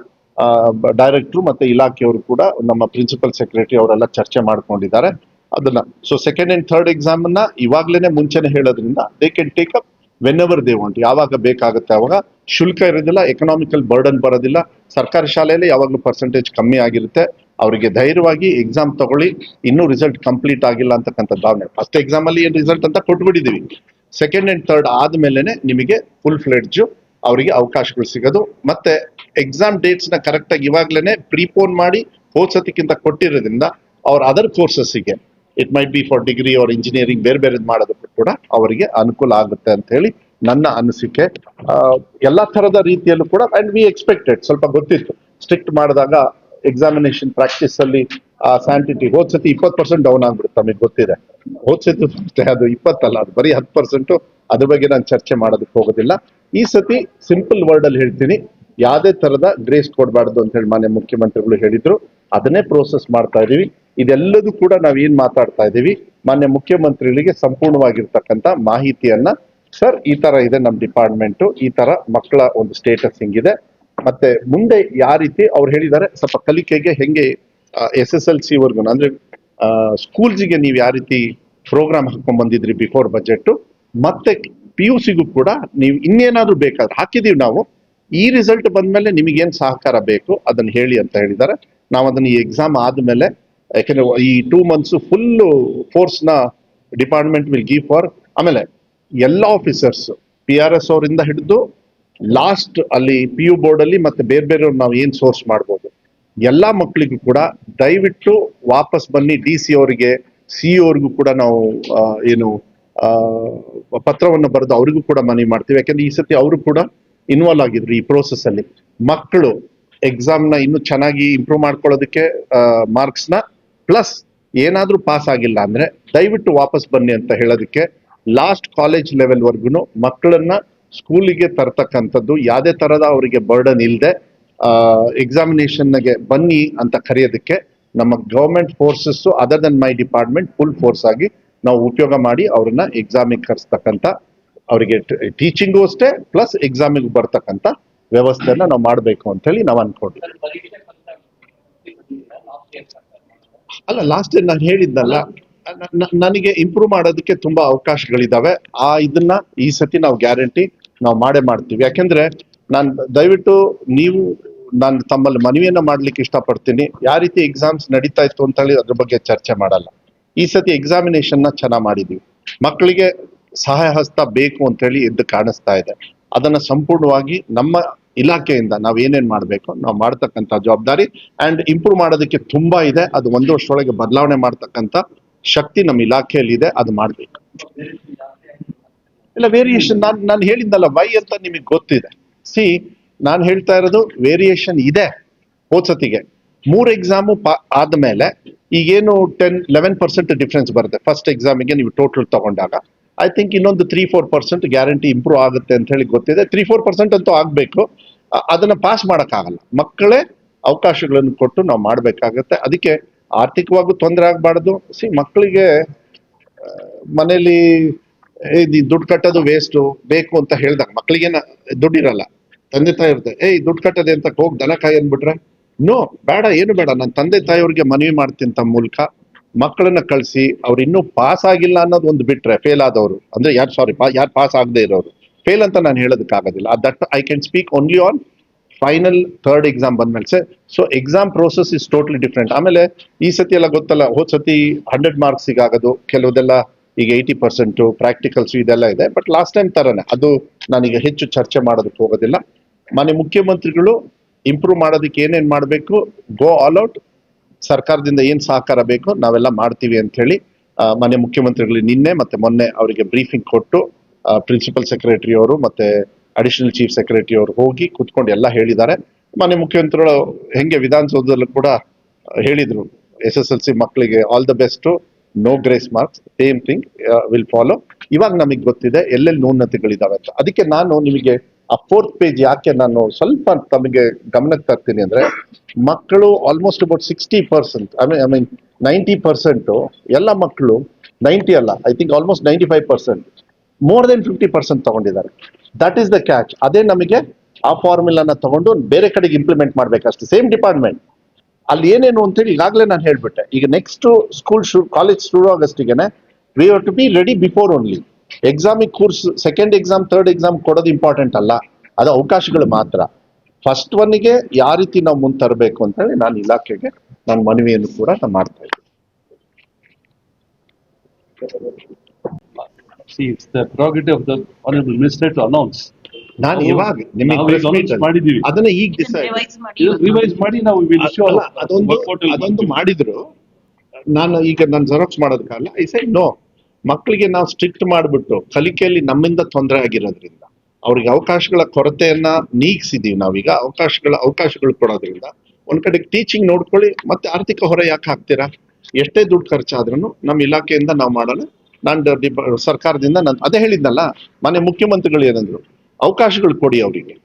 ಡೈರೆಕ್ಟ್ರು ಮತ್ತೆ ಇಲಾಖೆಯವರು ಕೂಡ ನಮ್ಮ ಪ್ರಿನ್ಸಿಪಲ್ ಸೆಕ್ರೆಟರಿ ಅವರೆಲ್ಲ ಚರ್ಚೆ ಮಾಡ್ಕೊಂಡಿದ್ದಾರೆ. ಅದನ್ನ. So second and third exam ಅನ್ನ ಇವಾಗ್ಲೇನೆ ಮುಂಚೆನೆ ಹೇಳೋದ್ರಿಂದ they can take up whenever they want ಯಾವಾಗ ಬೇಕಾಗುತ್ತೆ ಅವಾಗ ಶುಲ್ಕ ಇರೋದಿಲ್ಲ ಎಕನಾಮಿಕಲ್ ಬರ್ಡನ್ ಬರೋದಿಲ್ಲ. ಸರ್ಕಾರಿ ಶಾಲೆಯಲ್ಲಿ ಯಾವಾಗಲೂ ಪರ್ಸೆಂಟೇಜ್ ಕಮ್ಮಿ ಆಗಿರುತ್ತೆ. ಅವರಿಗೆ ಧೈರ್ಯವಾಗಿ ಎಕ್ಸಾಮ್ ತಗೊಳ್ಳಿ. ಇನ್ನೂ ರಿಸಲ್ಟ್ ಕಂಪ್ಲೀಟ್ ಆಗಿಲ್ಲ ಅಂತಕ್ಕಂಥ ಭಾವನೆ. ಫಸ್ಟ್ ಎಕ್ಸಾಮ್ ಅಲ್ಲಿ ಏನ್ ರಿಸಲ್ಟ್ ಅಂತ ಕೊಟ್ಬಿಟ್ಟಿದೀವಿ. ಸೆಕೆಂಡ್ ಅಂಡ್ ಥರ್ಡ್ ಆದ್ಮೇಲೆನೆ ನಿಮಗೆ ಫುಲ್ ಫ್ಲೆಡ್ಜ್ ಅವರಿಗೆ ಅವಕಾಶಗಳು ಸಿಗೋದು. ಮತ್ತೆ ಎಕ್ಸಾಮ್ ಡೇಟ್ಸ್ನ ಕರೆಕ್ಟ್ ಆಗಿ ಇವಾಗ್ಲೇನೆ ಪ್ರೀಪೋನ್ ಮಾಡಿ ಹೋದ್ ಸತಿಕ್ಕಿಂತ ಕೊಟ್ಟಿರೋದ್ರಿಂದ ಅವ್ರ other ಕೋರ್ಸಸ್ಗೆ it might be for degree ಅವ್ರ ಇಂಜಿನಿಯರಿಂಗ್ ಬೇರೆ ಬೇರೆ ಮಾಡೋದಕ್ಕೂ ಕೂಡ ಅವರಿಗೆ ಅನುಕೂಲ ಆಗುತ್ತೆ ಅಂತ ಹೇಳಿ ನನ್ನ ಅನಿಸಿಕೆ. ಎಲ್ಲ ತರದ ರೀತಿಯಲ್ಲೂ ಕೂಡ ಅಂಡ್ ವಿ ಎಕ್ಸ್ಪೆಕ್ಟೆಡ್ ಸ್ವಲ್ಪ ಗೊತ್ತಿತ್ತು. ಸ್ಟ್ರಿಕ್ಟ್ ಮಾಡಿದಾಗ ಎಕ್ಸಾಮಿನೇಷನ್ ಪ್ರಾಕ್ಟೀಸ್ ಅಲ್ಲಿ ಸ್ಯಾಂಟಿಟಿ ಹೋದ್ ಸತಿ ಇಪ್ಪತ್ತು ಪರ್ಸೆಂಟ್ ಡೌನ್ ಆಗ್ಬಿಡುತ್ತೆ, ನಮಗೆ ಗೊತ್ತಿದೆ. ಹೋದ್ ಸತಿ ಅದು ಇಪ್ಪತ್ತಲ್ಲ, ಅದು ಬರೀ ಹತ್ತು ಪರ್ಸೆಂಟ್ ಅದ್ರ ಬಗ್ಗೆ ನಾನು ಚರ್ಚೆ ಮಾಡೋದಕ್ಕೆ ಹೋಗೋದಿಲ್ಲ. ಈ ಸತಿ ಸಿಂಪಲ್ ವರ್ಡ್ ಅಲ್ಲಿ ಹೇಳ್ತೀನಿ, ಯಾವುದೇ ತರದ ಗ್ರೇಸ್ ಕೊಡಬಾರ್ದು ಅಂತ ಹೇಳಿ ಮಾನ್ಯ ಮುಖ್ಯಮಂತ್ರಿಗಳು ಹೇಳಿದ್ರು. ಅದನ್ನೇ ಪ್ರೋಸೆಸ್ ಮಾಡ್ತಾ ಇದೀವಿ. ಇದೆಲ್ಲದೂ ಕೂಡ ನಾವ್ ಏನ್ ಮಾತಾಡ್ತಾ ಇದ್ದೀವಿ, ಮಾನ್ಯ ಮುಖ್ಯಮಂತ್ರಿಗಳಿಗೆ ಸಂಪೂರ್ಣವಾಗಿರ್ತಕ್ಕಂಥ ಮಾಹಿತಿಯನ್ನ. ಸರ್, ಈ ತರ ಇದೆ ನಮ್ಮ ಡಿಪಾರ್ಟ್ಮೆಂಟ್, ಈ ತರ ಮಕ್ಕಳ ಒಂದು ಸ್ಟೇಟಸ್ ಹಿಂಗಿದೆ. ಮತ್ತೆ ಮುಂದೆ ಯಾವ ರೀತಿ ಅವ್ರು ಹೇಳಿದ್ದಾರೆ, ಸ್ವಲ್ಪ ಕಲಿಕೆಗೆ ಹೆಂಗೆ ಎಸ್ ಎಸ್ ಎಲ್ ಸಿ ವರ್ಗು ಅಂದ್ರೆ ಸ್ಕೂಲ್ಸಿಗೆ ನೀವು ಯಾವ ರೀತಿ ಪ್ರೋಗ್ರಾಮ್ ಹಾಕೊಂಡ್ ಬಂದಿದ್ರಿ ಬಿಫೋರ್ ಬಜೆಟ್ ಮತ್ತೆ ಪಿ ಯು ಸಿಗೂ ಕೂಡ ನೀವು ಇನ್ನೇನಾದ್ರೂ ಬೇಕಾದ್ರೆ ಹಾಕಿದೀವಿ ನಾವು. ಈ ರಿಸಲ್ಟ್ ಬಂದ್ಮೇಲೆ ನಿಮಗೇನು ಸಹಕಾರ ಬೇಕು, ಅದನ್ನ ಹೇಳಿ ಅಂತ ಹೇಳಿದ್ದಾರೆ. ನಾವು ಅದನ್ನ ಈ ಎಕ್ಸಾಮ್ ಆದ್ಮೇಲೆ ಯಾಕಂದ್ರೆ ಈ ಟೂ ಮಂತ್ಸ್ ಫುಲ್ ಫೋರ್ಸ್ನ ಡಿಪಾರ್ಟ್ಮೆಂಟ್ ವಿಲ್ ಗಿವ್ ಫಾರ್ ಆಮೇಲೆ ಎಲ್ಲ ಆಫೀಸರ್ಸ್ ಪಿ ಆರ್ ಎಸ್ ಅವರಿಂದ ಹಿಡಿದು ಲಾಸ್ಟ್ ಅಲ್ಲಿ ಪಿ ಯು ಬೋರ್ಡ್ ಅಲ್ಲಿ ಮತ್ತೆ ಬೇರೆ ಬೇರೆ ನಾವು ಏನ್ ಸೋರ್ಸ್ ಮಾಡ್ಬೋದು. ಎಲ್ಲಾ ಮಕ್ಕಳಿಗೂ ಕೂಡ ದಯವಿಟ್ಟು ವಾಪಸ್ ಬನ್ನಿ ಡಿ ಸಿ ಅವರಿಗೆ ಸಿ ಅವ್ರಿಗೂ ಕೂಡ ನಾವು ಏನು ಪತ್ರವನ್ನು ಬರೆದು ಅವರಿಗೂ ಕೂಡ ಮನವಿ ಮಾಡ್ತೀವಿ. ಯಾಕಂದ್ರೆ ಈ ಸತಿ ಅವರು ಕೂಡ ಇನ್ವಾಲ್ವ್ ಆಗಿದ್ರು ಈ ಪ್ರೋಸೆಸ್ ಅಲ್ಲಿ. ಮಕ್ಕಳು ಎಕ್ಸಾಮ್ನ ಇನ್ನೂ ಚೆನ್ನಾಗಿ ಇಂಪ್ರೂವ್ ಮಾಡ್ಕೊಳ್ಳೋದಕ್ಕೆ ಮಾರ್ಕ್ಸ್ನ ಪ್ಲಸ್ ಏನಾದರೂ ಪಾಸ್ ಆಗಿಲ್ಲ ಅಂದ್ರೆ ದಯವಿಟ್ಟು ವಾಪಸ್ ಬನ್ನಿ ಅಂತ ಹೇಳೋದಕ್ಕೆ ಲಾಸ್ಟ್ ಕಾಲೇಜ್ ಲೆವೆಲ್ ವರ್ಗುನು ಮಕ್ಕಳನ್ನ ಸ್ಕೂಲಿಗೆ ತರ್ತಕ್ಕಂಥದ್ದು ಯಾವುದೇ ತರದ ಅವರಿಗೆ ಬರ್ಡನ್ ಇಲ್ಲದೆ ಎಕ್ಸಾಮಿನೇಷನ್ಗೆ ಬನ್ನಿ ಅಂತ ಕರೆಯೋದಕ್ಕೆ ನಮ್ಮ government forces other than my department full force ಆಗಿ ನಾವು ಉಪಯೋಗ ಮಾಡಿ ಅವ್ರನ್ನ ಎಕ್ಸಾಮಿಗೆ ಕರೆಸ್ತಕ್ಕಂಥ ಅವರಿಗೆ ಟೀಚಿಂಗು ಅಷ್ಟೇ ಪ್ಲಸ್ ಎಕ್ಸಾಮಿಗೆ ಬರ್ತಕ್ಕಂಥ ವ್ಯವಸ್ಥೆನ ನಾವು ಮಾಡಬೇಕು ಅಂತ ಹೇಳಿ ನಾವು ಅನ್ಕೊಂಡ್ವಿ ಅಲ್ಲ ಲಾಸ್ಟ್ ನಾನು ಹೇಳಿದ್ನಲ್ಲ ನನಗೆ ಇಂಪ್ರೂವ್ ಮಾಡೋದಕ್ಕೆ ತುಂಬಾ ಅವಕಾಶಗಳಿದಾವೆ. ಆ ಇದನ್ನ ಈ ಸತಿ ನಾವು ಗ್ಯಾರಂಟಿ ನಾವು ಮಾಡೇ ಮಾಡ್ತೀವಿ. ಯಾಕೆಂದ್ರೆ ನಾನು ದಯವಿಟ್ಟು ನೀವು, ನಾನು ತಮ್ಮಲ್ಲಿ ಮನವಿಯನ್ನ ಮಾಡ್ಲಿಕ್ಕೆ ಇಷ್ಟಪಡ್ತೀನಿ. ಯಾವ ರೀತಿ ಎಕ್ಸಾಮ್ಸ್ ನಡೀತಾ ಇತ್ತು ಅಂತ ಹೇಳಿ ಅದ್ರ ಬಗ್ಗೆ ಚರ್ಚೆ ಮಾಡಲ್ಲ. ಈ ಸತಿ ಎಕ್ಸಾಮಿನೇಷನ್ನ ಚೆನ್ನಾಗಿ ಮಾಡಿದೀವಿ. ಮಕ್ಕಳಿಗೆ ಸಹಾಯ ಹಸ್ತ ಬೇಕು ಅಂತ ಹೇಳಿ ಎದ್ದು ಕಾಣಿಸ್ತಾ ಇದೆ. ಅದನ್ನ ಸಂಪೂರ್ಣವಾಗಿ ನಮ್ಮ ಇಲಾಖೆಯಿಂದ ನಾವ್ ಏನೇನ್ ಮಾಡ್ಬೇಕು, ನಾವು ಮಾಡ್ತಕ್ಕಂಥ ಜವಾಬ್ದಾರಿ ಅಂಡ್ ಇಂಪ್ರೂವ್ ಮಾಡೋದಕ್ಕೆ ತುಂಬಾ ಇದೆ. ಅದು ಒಂದು ವರ್ಷದೊಳಗೆ ಬದಲಾವಣೆ ಮಾಡ್ತಕ್ಕಂಥ ಶಕ್ತಿ ನಮ್ಮ ಇಲಾಖೆಯಲ್ಲಿ ಇದೆ ಅದು ಮಾಡ್ಬೇಕು. ಇಲ್ಲ ವೇರಿಯೇಷನ್ ನಾನ್, ನಾನು ಹೇಳಿದ್ನಲ್ಲ ವೈ ಅಂತ ನಿಮಗೆ ಗೊತ್ತಿದೆ. ಸಿ ನಾನು ಹೇಳ್ತಾ ಇರೋದು ವೇರಿಯೇಷನ್ ಇದೆ ಹೋದ್ಸತಿಗೆ ಮೂರು ಎಕ್ಸಾಮು ಆದಮೇಲೆ ಈಗೇನು ಟೆನ್ ಲೆವೆನ್ ಪರ್ಸೆಂಟ್ ಡಿಫ್ರೆನ್ಸ್ ಬರುತ್ತೆ. ಫಸ್ಟ್ ಎಕ್ಸಾಮಿಗೆ ನೀವು ಟೋಟಲ್ ತಗೊಂಡಾಗ. ಐ ಥಿಂಕ್ ಇನ್ನೊಂದು three four percent guarantee improve ಆಗುತ್ತೆ ಅಂತ ಹೇಳಿ ಗೊತ್ತಿದೆ. ತ್ರೀ ಫೋರ್ ಪರ್ಸೆಂಟ್ ಅಂತೂ ಆಗಬೇಕು. ಅದನ್ನು ಪಾಸ್ ಮಾಡೋಕ್ಕಾಗಲ್ಲ. ಮಕ್ಕಳೇ ಅವಕಾಶಗಳನ್ನು ಕೊಟ್ಟು ನಾವು ಮಾಡಬೇಕಾಗತ್ತೆ. ಅದಕ್ಕೆ ಆರ್ಥಿಕವಾಗೂ ತೊಂದರೆ ಆಗಬಾರ್ದು. ಸಿ ಮಕ್ಕಳಿಗೆ ಮನೇಲಿ ಇದು ದುಡ್ಡು ಕಟ್ಟೋದು ವೇಸ್ಟು ಬೇಕು ಅಂತ ಹೇಳಿದಾಗ ಮಕ್ಕಳಿಗೇನ ದುಡ್ಡು ಇರಲ್ಲ ತಂದೆ ತಾಯಿ ಇರುತ್ತೆ, ಏಯ್, ದುಡ್ಡು ಕಟ್ಟದೆ ಅಂತ ಹೋಗಿ ದನ ಕಾಯಿ ಅಂದ್ಬಿಟ್ರೆ? ನೋ ಬೇಡ, ಏನು ಬೇಡ. ನನ್ನ ತಂದೆ ತಾಯಿಯವ್ರಿಗೆ ಮನವಿ ಮಾಡ್ತೀನಿ ತಮ್ಮ ಮೂಲಕ. ಮಕ್ಕಳನ್ನ ಕಳಿಸಿ, ಅವ್ರು ಇನ್ನೂ ಪಾಸ್ ಆಗಿಲ್ಲ ಅನ್ನೋದು ಒಂದು ಬಿಟ್ರೆ ಫೇಲ್ ಆದವರು, ಅಂದ್ರೆ ಯಾರು ಸಾರಿ ಯಾರು ಪಾಸ್ ಆಗದೆ ಇರೋರು ಫೇಲ್ ಅಂತ ನಾನು ಹೇಳೋದಕ್ಕಾಗೋದಿಲ್ಲ that I can speak only on final third exam ಬಂದ್ಮೇಲೆ. So exam process is totally different ಆಮೇಲೆ ಈ ಸತಿ ಎಲ್ಲ ಗೊತ್ತಲ್ಲ, ಹೋದ್ ಸತಿ ಹಂಡ್ರೆಡ್ ಮಾರ್ಕ್ಸ್ ಆಗೋದು ಕೆಲವುದೆಲ್ಲ ಈಗ ಏಯ್ಟಿ ಪರ್ಸೆಂಟು ಪ್ರಾಕ್ಟಿಕಲ್ಸ್ ಇದೆಲ್ಲ ಇದೆ. ಬಟ್ ಲಾಸ್ಟ್ ಟೈಮ್ ತರನೇ, ಅದು ನಾನೀಗ ಹೆಚ್ಚು ಚರ್ಚೆ ಮಾಡೋದಕ್ಕೆ ಹೋಗೋದಿಲ್ಲ. ಮನೆ ಮುಖ್ಯಮಂತ್ರಿಗಳು ಇಂಪ್ರೂವ್ ಮಾಡೋದಕ್ಕೆ ಏನೇನು ಮಾಡಬೇಕು ಗೋ ಆಲ್ ಔಟ್ ಸರ್ಕಾರದಿಂದ ಏನ್ ಸಹಕಾರ ಬೇಕು ನಾವೆಲ್ಲ ಮಾಡ್ತೀವಿ ಅಂತ ಹೇಳಿ ಮನೆ ಮುಖ್ಯಮಂತ್ರಿಗಳು ನಿನ್ನೆ ಮತ್ತೆ ಮೊನ್ನೆ ಅವರಿಗೆ ಬ್ರೀಫಿಂಗ್ ಕೊಟ್ಟು ಪ್ರಿನ್ಸಿಪಲ್ ಸೆಕ್ರೆಟರಿ ಅವರು ಮತ್ತೆ ಅಡಿಷನಲ್ ಚೀಫ್ ಸೆಕ್ರೆಟರಿ ಅವರು ಹೋಗಿ ಕುತ್ಕೊಂಡು ಎಲ್ಲ ಹೇಳಿದ್ದಾರೆ. ಮನೆ ಮುಖ್ಯಮಂತ್ರಿಗಳು ಹೆಂಗೆ ವಿಧಾನಸೌಧದಲ್ಲೂ ಕೂಡ ಹೇಳಿದ್ರು. ಎಸ್ ಎಸ್ ಎಲ್ ಸಿ ಮಕ್ಕಳಿಗೆ all the best no grace marks same thing will follow ಇವಾಗ ನಮಗೆ ಗೊತ್ತಿದೆ, ಎಲ್ಲೆಲ್ಲಿ ನ್ಯೂನತೆಗಳಿದಾವೆ ಅಂತ. ಅದಕ್ಕೆ ನಾನು ನಿಮಗೆ ಆ ಫೋರ್ತ್ ಪೇಜ್ ಯಾಕೆ ನಾನು ಸ್ವಲ್ಪ ತಮಗೆ ಗಮನಕ್ಕೆ ತರ್ತೀನಿ ಅಂದ್ರೆ ಮಕ್ಕಳು almost about sixty percent I mean I mean ninety percent ಎಲ್ಲ ಮಕ್ಕಳು ನೈಂಟಿ ಅಲ್ಲ I think almost ninety five percent more than fifty percent ತಗೊಂಡಿದ್ದಾರೆ. ದಟ್ ಈಸ್ ದ ಕ್ಯಾಚ್ ಅದೇ ನಮಗೆ ಆ ಫಾರ್ಮುಲಾನ ತಗೊಂಡು ಬೇರೆ ಕಡೆಗೆ ಇಂಪ್ಲಿಮೆಂಟ್ ಮಾಡ್ಬೇಕಷ್ಟೇ. ಸೇಮ್ ಡಿಪಾರ್ಟ್ಮೆಂಟ್ ಅಲ್ಲಿ ಏನೇನು ಅಂತೇಳಿ ಈಗಾಗಲೇ ನಾನು ಹೇಳ್ಬಿಟ್ಟೆ. ಈಗ ನೆಕ್ಸ್ಟ್ ಸ್ಕೂಲ್ ಶುರು ಕಾಲೇಜ್ ಶುರು ಆಗಸ್ಟಿಗೆನೆ we have to be ready before only ಎಕ್ಸಾಮಿಗೆ course second exam third exam ಕೊಡೋದು ಇಂಪಾರ್ಟೆಂಟ್ ಅಲ್ಲ. ಅದು ಅವಕಾಶಗಳು ಮಾತ್ರ. ಫಸ್ಟ್ ಒನ್ಗೆ ಯಾವ ರೀತಿ ನಾವು ಮುಂದೆ ತರಬೇಕು ಅಂತ ಹೇಳಿ ನಾನು ಇಲಾಖೆಗೆ ನನ್ನ ಮನವಿಯನ್ನು ಕೂಡ ನಾನು ಮಾಡ್ತಾ ಇದ್ದೀನಿ. ನಾನು ಇವಾಗ ನಿಮಗೆ. ಅದನ್ನ ಈಗ ರಿವೈಸ್ ಮಾಡಿ. ನಾವು ಅದೊಂದು ಅದೊಂದು ಮಾಡಿದ್ರು. ನಾನು ಈಗ ನಾನು ಜೆರಾಕ್ಸ್ ಮಾಡೋದಕ್ಕಲ್ಲ ಐ ಸೈಡ್ ನೋ ಮಕ್ಕಳಿಗೆ ನಾವು ಸ್ಟ್ರಿಕ್ಟ್ ಮಾಡಿಬಿಟ್ಟು ಕಲಿಕೆಯಲ್ಲಿ ನಮ್ಮಿಂದ ತೊಂದರೆ ಆಗಿರೋದ್ರಿಂದ, ಅವ್ರಿಗೆ ಅವಕಾಶಗಳ ಕೊರತೆಯನ್ನ ನೀಗಿಸಿದೀವಿ ನಾವೀಗ, ಅವಕಾಶಗಳ, ಅವಕಾಶಗಳು ಕೊಡೋದ್ರಿಂದ. ಒಂದ್ ಕಡೆ ಟೀಚಿಂಗ್ ನೋಡ್ಕೊಳ್ಳಿ, ಮತ್ತೆ ಆರ್ಥಿಕ ಹೊರೆ ಯಾಕೆ ಹಾಕ್ತೀರಾ? ಎಷ್ಟೇ ದುಡ್ಡು ಖರ್ಚಾದ್ರೂ ನಮ್ಮ ಇಲಾಖೆಯಿಂದ ನಾವು ಮಾಡಲ್ಲ ನಾನು ಸರ್ಕಾರದಿಂದ ನಾನು ಅದೇ ಹೇಳಿದ್ನಲ್ಲ ಮನೆ ಮುಖ್ಯಮಂತ್ರಿಗಳು ಏನಂದ್ರು, ಅವಕಾಶಗಳು ಕೊಡಿ ಅವರಿಗೆ.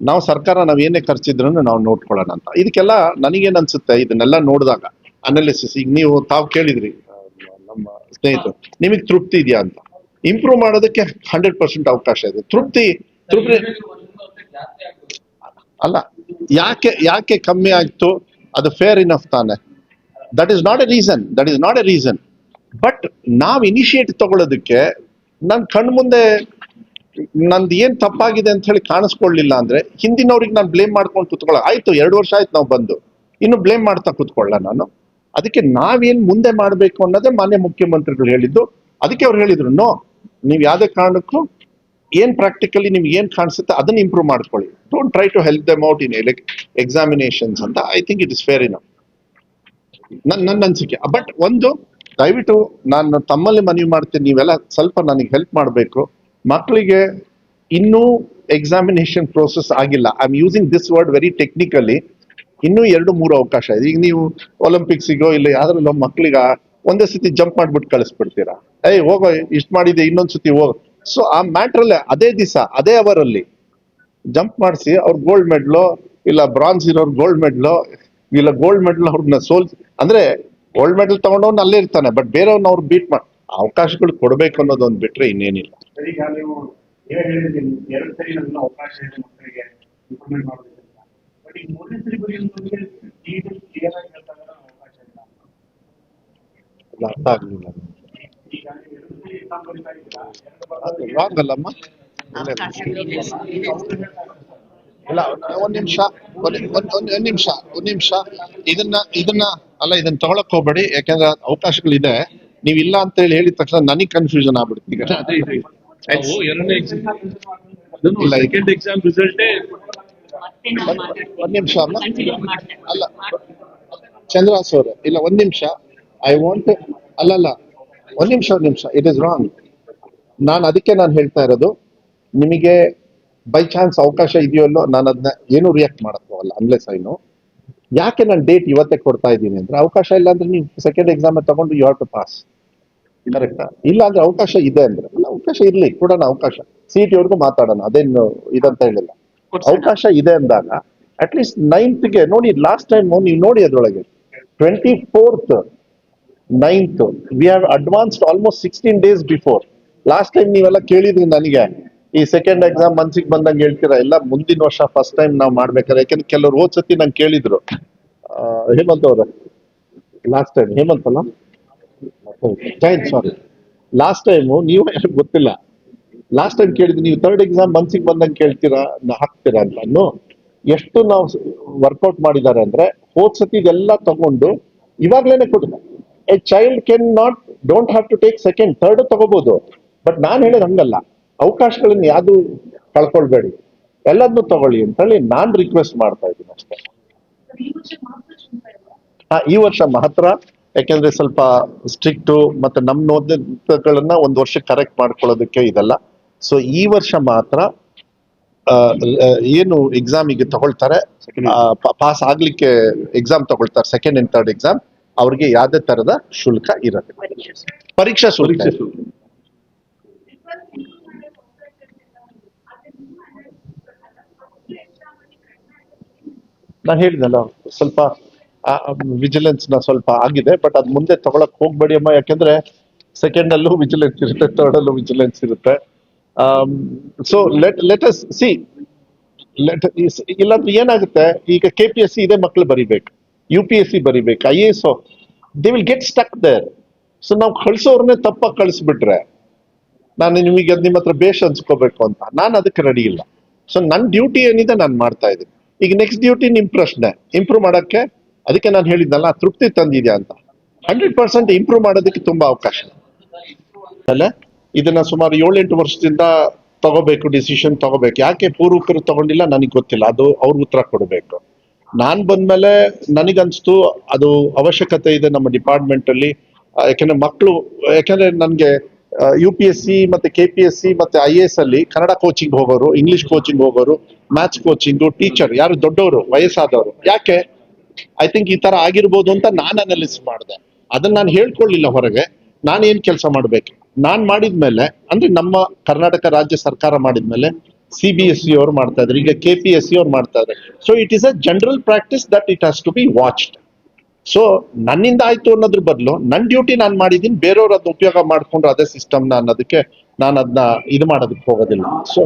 ನಾವು ಸರ್ಕಾರ ನಾವು ಏನೇ ಖರ್ಚಿದ್ರು ನಾವು ನೋಡ್ಕೊಳ್ಳೋಣ ಅಂತ. ಇದಕ್ಕೆಲ್ಲ ನನಗೇನ್ ಅನ್ಸುತ್ತೆ, ಇದನ್ನೆಲ್ಲ ನೋಡಿದಾಗ ಅನಾಲಿಸಿಸ್ ಈಗ ನೀವು ತಾವು ಕೇಳಿದ್ರಿ ಸ್ನೇಹಿತರು, ನಿಮಗೆ ತೃಪ್ತಿ ಇದೆಯಾ ಅಂತ? ಇಂಪ್ರೂವ್ ಮಾಡೋದಕ್ಕೆ ಹಂಡ್ರೆಡ್ ಪರ್ಸೆಂಟ್ ಅವಕಾಶ ಇದೆ. ತೃಪ್ತಿ ತೃಪ್ತಿ ಅಲ್ಲ, ಯಾಕೆ ಯಾಕೆ ಕಮ್ಮಿ ಆಯ್ತು? ಅದು ಫೇರ್ ಇನಫ್ ತಾನೆ. That is not a reason that is not a reason but ನಾವ್ ಇನಿಷಿಯೇಟ್ ತಗೊಳ್ಳೋದಕ್ಕೆ ನನ್ ಕಣ್ ಮುಂದೆ ನಂದು ಏನ್ ತಪ್ಪಾಗಿದೆ ಅಂತ ಹೇಳಿ ಕಾಣಿಸ್ಕೊಳ್ಳಿಲ್ಲ ಅಂದ್ರೆ ಹಿಂದಿನವ್ರಿಗೆ ನಾನು ಬ್ಲೇಮ್ ಮಾಡ್ಕೊಂಡು ಕುತ್ಕೊಳ್ಳ ಆಯ್ತು, ಎರಡು ವರ್ಷ ಆಯ್ತು ನಾವು ಬಂದು. ಇನ್ನು ಬ್ಲೇಮ್ ಮಾಡ್ತಾ ಕುತ್ಕೊಳ್ಳ ನಾನು. ಅದಕ್ಕೆ ನಾವೇನ್ ಮುಂದೆ ಮಾಡ್ಬೇಕು ಅನ್ನೋದೇ ಮಾನ್ಯ ಮುಖ್ಯಮಂತ್ರಿಗಳು ಹೇಳಿದ್ದು. ಅದಕ್ಕೆ ಅವ್ರು ಹೇಳಿದ್ರು ನೋ ನೀವು ಯಾವುದೇ ಕಾರಣಕ್ಕೂ ಏನ್ ಪ್ರಾಕ್ಟಿಕಲಿ ನಿಮ್ಗೆ ಏನ್ ಕಾಣಿಸುತ್ತೆ ಅದನ್ನ ಇಂಪ್ರೂವ್ ಮಾಡ್ಕೊಳ್ಳಿ. Don't try to help them out in examinations ಅಂತ. I think it is fair in ನನ್ನ ನನ್ನ ಅನಿಸಿಕೆ. ಬಟ್ ಒಂದು, ದಯವಿಟ್ಟು ನಾನು ತಮ್ಮಲ್ಲಿ ಮನವಿ ಮಾಡ್ತೀನಿ, ನೀವೆಲ್ಲ ಸ್ವಲ್ಪ ನನಗೆ ಹೆಲ್ಪ್ ಮಾಡಬೇಕು. ಮಕ್ಕಳಿಗೆ ಇನ್ನೂ ಎಕ್ಸಾಮಿನೇಷನ್ ಪ್ರೋಸೆಸ್ ಆಗಿಲ್ಲ. I am using this word very technically ಇನ್ನೂ ಎರಡು, ಮೂರು ಅವಕಾಶ ಇದೆ. ಈಗ ನೀವು ಒಲಿಂಪಿಕ್ಸಿಗೋ ಇಲ್ಲ ಯಾವ್ದ್ರಲ್ಲೋ ಮಕ್ಳಿಗ ಒಂದೇ ಸತಿ ಜಂಪ್ ಮಾಡ್ಬಿಟ್ಟು ಕಳಿಸ್ಬಿಡ್ತೀರಾ? ಏಯ್, ಹೋಗೋ, ಇಷ್ಟು ಮಾಡಿದೆ ಇನ್ನೊಂದು ಸತಿ ಹೋಗೋ. ಸೊ ಆ ಮ್ಯಾಟ್ರಲ್ಲೇ ಅದೇ ದಿವಸ, ಅದೇ ಅವರಲ್ಲಿ ಜಂಪ್ ಮಾಡಿಸಿ, ಅವ್ರ ಗೋಲ್ಡ್ ಮೆಡ್ಲು ಇಲ್ಲ ಬ್ರಾನ್ಸ್ ಇರೋರ್ ಗೋಲ್ಡ್ ಮೆಡ್ಲು ಇಲ್ಲ ಗೋಲ್ಡ್ ಮೆಡಲ್ ಅವ್ರನ್ನ ಸೋಲ್, ಅಂದ್ರೆ ಗೋಲ್ಡ್ ಮೆಡಲ್ ತಗೊಂಡವ್ನು ಅಲ್ಲೇ ಇರ್ತಾನೆ ಬಟ್ ಬೇರೆಯವ್ರನ್ನ ಅವ್ರು ಬೀಟ್ ಮಾಡಿ ಅವಕಾಶಗಳು ಕೊಡ್ಬೇಕು ಅನ್ನೋದೊಂದು ಬಿಟ್ರೆ ಇನ್ನೇನಿಲ್ಲ. ಇಲ್ಲ ಅರ್ಥ ಆಗ್ಲಿಲ್ಲ. ಒಂದ್ ನಿಮಿಷ ಒಂದ್ ನಿಮಿಷ ಒಂದ್ ನಿಮಿಷ ಇದನ್ನ ಇದನ್ನ ಅಲ್ಲ ಇದನ್ನ ತಗೊಳಕ್ ಹೋಗ್ಬೇಡಿ ಯಾಕಂದ್ರೆ ಅವಕಾಶಗಳಿದೆ. ನೀವ್ ಇಲ್ಲ ಅಂತ ಹೇಳಿ ಹೇಳಿದ ತಕ್ಷಣ ನನಗ್ ಕನ್ಫ್ಯೂಷನ್ ಆಗ್ಬಿಡುತ್ತೆ ಈಗ. ಎಕ್ಸಾಮ್ ಇಲ್ಲ, ಸೆಕೆಂಡ್ ಎಕ್ಸಾಮ್ ರಿಸಲ್ಟೇ ಮತ್ತೆ ನಾವು ಮಾತಾಡ್ತೀವಿ. ಒಂದ್ ನಿಮಿಷ ಅಮ್ಮ. ಅಲ್ಲ ಚಂದ್ರಾಸ್ ಅವ್ರೆ ಇಲ್ಲ ಒಂದ್ ನಿಮಿಷ. ಐ ವಾಂಟ್ ಅಲ್ಲಲ್ಲ ಒಂದ್ ನಿಮಿಷ ಒಂದ್ ನಿಮಿಷ. ಇಟ್ ಇಸ್ ರಾಂಗ್ ನಾನು ಅದಕ್ಕೆ ನಾನು ಹೇಳ್ತಾ ಇರೋದು ನಿಮಗೆ ಬೈ ಚಾನ್ಸ್ ಅವಕಾಶ ಇದೆಯೋ ಅಲ್ಲೋ ನಾನು ಅದನ್ನ ಏನು ರಿಯಾಕ್ಟ್ ಮಾಡಕ್ಕೋಗಲ್ಲ ಅನ್ಲೆಸ್ ಸೈನು ಯಾಕೆ ನಾನು ಡೇಟ್ ಇವತ್ತೇ ಕೊಡ್ತಾ ಇದ್ದೀನಿ ಅಂದ್ರೆ ಅವಕಾಶ ಇಲ್ಲ ಅಂದ್ರೆ ನೀವು ಸೆಕೆಂಡ್ ಎಕ್ಸಾಮ್ ತಗೊಂಡು you have to pass correct ಇಲ್ಲ ಅಂದ್ರೆ ಅವಕಾಶ ಇದೆ ಅಂದ್ರೆ ಅವಕಾಶ ಇರ್ಲಿ ಕೊಡೋಣ ಅವಕಾಶ. ಸಿ ಟಿ ಅವ್ರಿಗೂ ಮಾತಾಡೋಣ ಅದೇನು ಇದಂತ ಹೇಳಿಲ್ಲ. ಅವಕಾಶ ಇದೆ ಅಂದಾಗ ಅಟ್ ಅಟ್ಲೀಸ್ಟ್ ನೈನ್ತ್ಗೆ ನೋಡಿ ಲಾಸ್ಟ್ ಟೈಮ್ ನೀವು ನೋಡಿ ಅದರೊಳಗೆ twenty fourth ninth we have advanced almost sixteen days before last time ನೀವೆಲ್ಲ ಕೇಳಿದ್ರಿ ನನಗೆ, ಈ ಸೆಕೆಂಡ್ ಎಕ್ಸಾಮ್ ಮನ್ಸಿಗೆ ಬಂದಂಗೆ ಹೇಳ್ತೀರಾ? ಎಲ್ಲ ಮುಂದಿನ ವರ್ಷ ಫಸ್ಟ್ ಟೈಮ್ ನಾವು ಮಾಡ್ಬೇಕಾದ್ರೆ, ಯಾಕಂದ್ರೆ ಕೆಲವ್ರು ಹೋದ್ ಸತಿ ನಂಗೆ ಕೇಳಿದ್ರು. ಹೇಮಂತ್ ಅವ್ರ ಲಾಸ್ಟ್ ಟೈಮ್ ಹೇಮಂತ್ ಅಲ್ಲ ಸಾರಿ ಲಾಸ್ಟ್ ಟೈಮ್ ನೀವು, ಗೊತ್ತಿಲ್ಲ. ಲಾಸ್ಟ್ ಟೈಮ್ ಕೇಳಿದ್ವಿ ನೀವು ಥರ್ಡ್ ಎಕ್ಸಾಮ್ ಮನ್ಸಿಗೆ ಬಂದಂಗೆ ಕೇಳ್ತೀರಾ? ಹಾಕ್ತೀರಾ ಇನ್ನು ಎಷ್ಟು ನಾವು ವರ್ಕೌಟ್ ಮಾಡಿದ್ದಾರೆ ಅಂದ್ರೆ, ಹೋದ್ ಸತಿ ಇದೆಲ್ಲ ತಗೊಂಡು ಇವಾಗ್ಲೇನೆ ಕೊಟ್ಟಿದೆ a child can not don't have to take second third ತಗೋಬಹುದು ಬಟ್ ನಾನು ಹೇಳೋದು ಹಂಗಲ್ಲ. ಅವಕಾಶಗಳನ್ನು ಯಾವ್ದು ಕಳ್ಕೊಳ್ಬೇಡಿ. ಎಲ್ಲದನ್ನು ತಗೊಳ್ಳಿ ಅಂತ ಹೇಳಿ ನಾನ್ ರಿಕ್ವೆಸ್ಟ್ ಮಾಡ್ತಾ ಇದ್ದೀನಿ ಅಷ್ಟೇ. ಹಾ, ಈ ವರ್ಷ ಮಾತ್ರ. ಯಾಕೆಂದ್ರೆ ಸ್ವಲ್ಪ ಸ್ಟ್ರಿಕ್ಟು ಮತ್ತೆ ನಮ್ಮ ನೋಂದಣಿಗಳನ್ನ ಒಂದು ವರ್ಷ ಕರೆಕ್ಟ್ ಮಾಡ್ಕೊಳ್ಳೋದಕ್ಕೆ ಇದೆಲ್ಲ. ಸೊ ಈ ವರ್ಷ ಮಾತ್ರ ಏನು ಎಕ್ಸಾಮಿಗೆ ತಗೊಳ್ತಾರೆ ಪಾಸ್ ಆಗ್ಲಿಕ್ಕೆ ಎಕ್ಸಾಮ್ ತಗೊಳ್ತಾರೆ ಸೆಕೆಂಡ್ ಅಂಡ್ ಥರ್ಡ್ ಎಕ್ಸಾಮ್ ಅವ್ರಿಗೆ ಯಾವ್ದೇ ತರದ ಶುಲ್ಕ ಇರುತ್ತೆ. ಪರೀಕ್ಷಾ ಶುಲ್ಕ. ಪರೀಕ್ಷೆ ಹೇಳಿದಲ್ಲ ನಾನು ಹೇಳಿದ್ನಲ್ಲ ಸ್ವಲ್ಪ ವಿಜಿಲೆನ್ಸ್ನ ಸ್ವಲ್ಪ ಆಗಿದೆ ಬಟ್ ಅದ್ ಮುಂದೆ ತಗೊಳಕ್ ಹೋಗ್ಬೇಡಿ ಅಮ್ಮ ಯಾಕೆಂದ್ರೆ ಸೆಕೆಂಡ್ ಅಲ್ಲೂ ವಿಜಿಲೆನ್ಸ್ ಇರುತ್ತೆ ಥರ್ಡ್ ಅಲ್ಲೂ ವಿಜಿಲೆನ್ಸ್ ಇರುತ್ತೆ. So let let us see let ಇಲ್ಲಾಂದ್ರೆ ಏನಾಗುತ್ತೆ? ಈಗ ಕೆ ಪಿ ಎಸ್ ಸಿ ಇದೇ ಮಕ್ಳು ಬರಿಬೇಕು. ಯು ಪಿ ಎಸ್ ಸಿ ಬರಿಬೇಕು. I A S they will get stuck there so ನಾವು ಕಳಿಸೋರ್ನೇ ತಪ್ಪಾಗಿ ಕಳಿಸ್ಬಿಟ್ರೆ, ನಾನು ನಿಮಗೆ ಅದು ನಿಮ್ಮ ಹತ್ರ ಬೇಷ್ ಅನ್ಸ್ಕೋಬೇಕು ಅಂತ. ನಾನು ಅದಕ್ಕೆ ರೆಡಿ ಇಲ್ಲ. ಸೊ ನನ್ನ ಡ್ಯೂಟಿ ಏನಿದೆ ನಾನು ಮಾಡ್ತಾ ಇದ್ದೀನಿ. ಈಗ ನೆಕ್ಸ್ಟ್ ಡ್ಯೂಟಿ ನಿಮ್ಮ ಪ್ರಶ್ನೆ. ಇಂಪ್ರೂವ್ ಮಾಡಕ್ಕೆ, ಅದಕ್ಕೆ ನಾನು ಹೇಳಿದ್ನಲ್ಲ, ತೃಪ್ತಿ ತಂದಿದ್ಯಾ ಅಂತ. ಹಂಡ್ರೆಡ್ ಪರ್ಸೆಂಟ್ ಇಂಪ್ರೂವ್ ಮಾಡೋದಕ್ಕೆ ತುಂಬ ಅವಕಾಶ. ಇದೆ. ಇದನ್ನ ಸುಮಾರು ಏಳೆಂಟು ವರ್ಷದಿಂದ ತಗೋಬೇಕು ಡಿಸಿಷನ್ ತಗೋಬೇಕು. ಯಾಕೆ ಪೂರ್ವಕರು ತಗೊಂಡಿಲ್ಲ ನನಗೆ ಗೊತ್ತಿಲ್ಲ. ಅದು ಅವ್ರ ಉತ್ತರ ಕೊಡಬೇಕು. ನಾನ್ ಬಂದ್ಮೇಲೆ ನನಗನ್ಸ್ತು, ಅದು ಅವಶ್ಯಕತೆ ಇದೆ ನಮ್ಮ ಡಿಪಾರ್ಟ್ಮೆಂಟ್ ಅಲ್ಲಿ. ಯಾಕೆಂದ್ರೆ ಮಕ್ಕಳು ಯಾಕೆಂದ್ರೆ ನನ್ಗೆ ಯು ಪಿ ಎಸ್ ಸಿ ಮತ್ತೆ ಕೆ ಪಿ ಎಸ್ ಸಿ ಮತ್ತೆ ಐ ಎಸ್ ಅಲ್ಲಿ ಕನ್ನಡ ಕೋಚಿಂಗ್ ಹೋಗೋರು ಇಂಗ್ಲಿಷ್ ಕೋಚಿಂಗ್ ಹೋಗೋರು ಮ್ಯಾಥ್ಸ್ ಕೋಚಿಂಗು ಟೀಚರ್ ಯಾರು ದೊಡ್ಡವರು, ವಯಸ್ಸಾದವರು. ಯಾಕೆ? ಐ ಥಿಂಕ್ ಈ ತರ ಆಗಿರ್ಬೋದು ಅಂತ ನಾನು ಅನಾಲಿಸ್ ಮಾಡಿದೆ. ಅದನ್ನ ನಾನು ಹೇಳ್ಕೊಳ್ಳಿಲ್ಲ ಹೊರಗೆ. ನಾನು ಏನ್ ಕೆಲಸ ಮಾಡ್ಬೇಕು? ನಾನ್ ಮಾಡಿದ್ಮೇಲೆ, ಅಂದ್ರೆ ನಮ್ಮ ಕರ್ನಾಟಕ ರಾಜ್ಯ ಸರ್ಕಾರ ಮಾಡಿದ್ಮೇಲೆ ಸಿ ಬಿ ಎಸ್ ಸಿ ಅವ್ರು ಮಾಡ್ತಾ ಇದ್ರು, ಈಗ ಕೆ ಪಿ ಎಸ್ ಸಿ ಅವ್ರು ಮಾಡ್ತಾ so it is a general practice that it has to be watched so ನನ್ನಿಂದ ಆಯ್ತು ಅನ್ನೋದ್ರ ಬದಲು ನನ್ನ ಡ್ಯೂಟಿ ನಾನು ಮಾಡಿದ್ದೀನಿ, ಬೇರೆಯವ್ರು ಅದನ್ನ ಉಪಯೋಗ ಮಾಡ್ಕೊಂಡ್ರು ಅದೇ ಸಿಸ್ಟಮ್ನ ಅನ್ನೋದಕ್ಕೆ ನಾನು ಅದನ್ನ ಇದು ಮಾಡೋದಕ್ಕೆ ಹೋಗೋದಿಲ್ಲ. ಸೊ